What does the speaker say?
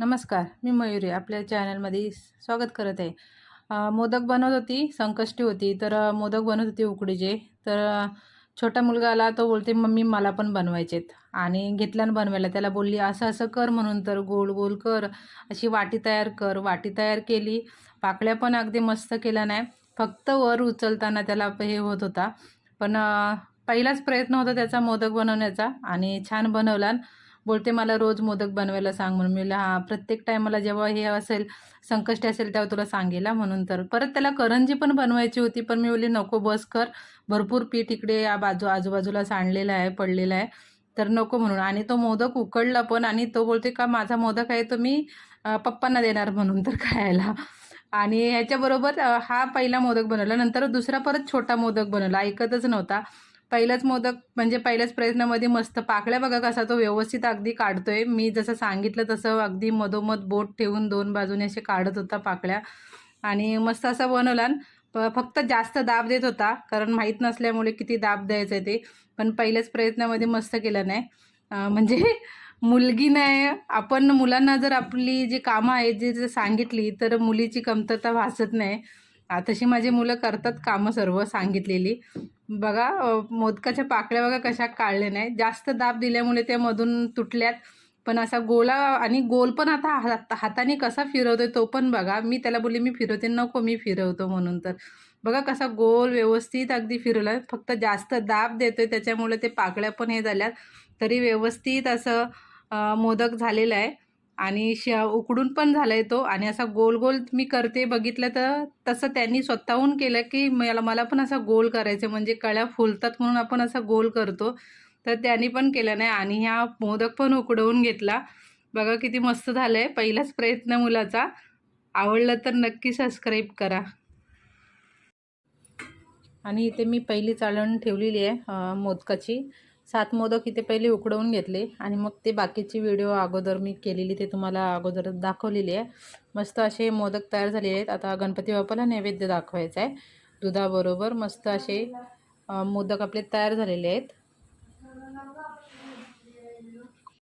नमस्कार मी मयुरी आपल्या चॅनलमध्ये स्वागत करत आहे. मोदक बनवत होती संकष्टी होती तर मोदक बनवत होती उकडीचे. तर छोटा मुलगा आला तो बोलते मम्मी मला पण बनवायचेत. आणि घेतला बनवायला. त्याला बोलली असं असं कर म्हणून तर गोल गोल कर. अशी वाटी तयार कर. वाटी तयार केली. पाकळ्या पण अगदी मस्त केल्या नाही. फक्त वर उचलताना त्याला हे होत होता. पण पहिलाच प्रयत्न होता त्याचा मोदक बनवण्याचा. आणि छान बनवला. बोलते मला रोज मोदक बनवायला सांग म्हणून. मी हा प्रत्येक टायमाला जेव्हा हे असेल संकष्ट असेल तेव्हा तुला सांगेल म्हणून. तर परत त्याला करंजी पण बनवायची होती पण मी बोलली नको बस कर भरपूर पीठ इकडे या बाजू आजूबाजूला सांडलेलं आहे पडलेलं आहे तर नको म्हणून. आणि तो मोदक उकडला पण आणि तो बोलते का माझा मोदक आहे तो मी पप्पांना देणार म्हणून तर खायला. आणि ह्याच्याबरोबर हा पहिला मोदक बनवला नंतर दुसरा परत छोटा मोदक बनवला ऐकतच नव्हता. पहिलाच मोदक म्हणजे पहिल्याच प्रयत्नामध्ये मस्त पाकळ्या बघा कसा तो व्यवस्थित अगदी काढतोय. मी जसं सांगितलं तसं अगदी मधोमध बोट ठेवून दोन बाजूने असे काढत होता पाकळ्या. आणि मस्त असा बनवला प फक्त जास्त दाब देत होता कारण माहीत नसल्यामुळे किती दाब द्यायचं आहे ते. पण पहिल्याच प्रयत्नामध्ये मस्त केलं नाही. म्हणजे मुलगी नाही आपण मुलांना जर आपली जी कामं आहेत जी जर सांगितली तर मुलीची कमतरता भासत नाही. तशी माझी मुलं करतात कामं सर्व सांगितलेली. बघा मोदकाच्या पाकळ्या बघा कशा काढल्या नाही. जास्त दाब दिल्यामुळे त्या मधून तुटल्यात. पण असा गोला आणि गोल पण आता हात हाताने कसा फिरवतोय तो पण बघा. मी त्याला बोलली मी फिरवते नको मी फिरवतो म्हणून तर. बघा कसा गोल व्यवस्थित अगदी फिरवला. फक्त जास्त दाब देतोय त्याच्यामुळे ते पाकळ्या पण हे झाल्यात. तरी व्यवस्थित असं मोदक झालेलं आहे. आणि श उकडून पण झाला आहे तो. आणि असा गोल गोल मी करते बघितलं तर तसं त्यांनी स्वतःहून केलं की मला मला पण असा गोल करायचं म्हणजे कळ्या फुलतात म्हणून आपण असा गोल करतो. तर त्यांनी पण केलं नाही. आणि ह्या मोदक पण उकडवून घेतला. बघा किती मस्त झालं आहे पहिलाच प्रयत्न मुलाचा. आवडलं तर नक्की सबस्क्राईब करा. आणि इथे मी पहिली चाळण ठेवलेली आहे मोदकाची. सात मोदक इथे पहिले उकडवून घेतले आणि मग ते बाकीची व्हिडिओ अगोदर मी केलेली ते तुम्हाला अगोदर दाखवलेली आहे. मस्त असे मोदक तयार झालेले आहेत. आता गणपती बाप्पाला नैवेद्य दाखवायचा आहे. दुधाबरोबर मस्त असे मोदक आपले तयार झालेले आहेत.